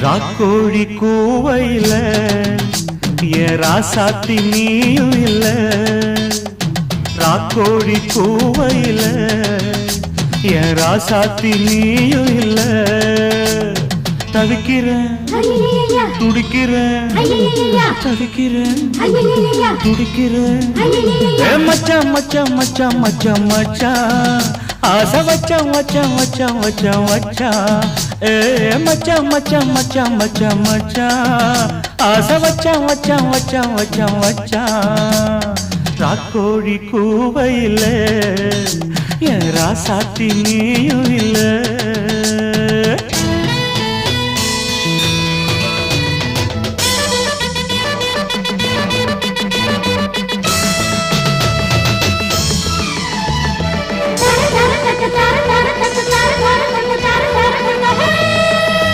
ராக்கோழி கூவையில என் ராசாத்தி நீயும் இல்ல. ராக்கோழி கூவையில என் ராசாத்தி நீயும் இல்ல. தவிக்கிறேன் துடிக்கிறேன் தவிக்கிறேன் துடிக்கிறேன். ஐயையையா. ஏ மச்சான் மச்சான் மச்சான் மச்சான் மச்சான். ஆசை வச்சம் வச்சம் வச்சம் வச்சம் வச்சான் ஏ மச்சான் மச்சான் மச்சான் மச்சான் மச்சான் ஆசை வச்சம் வச்சம் வச்சம் வச்சம் வச்சான் ராக்கோழி கூவையில் என் ராசாத்தி நீயும் இல்லை.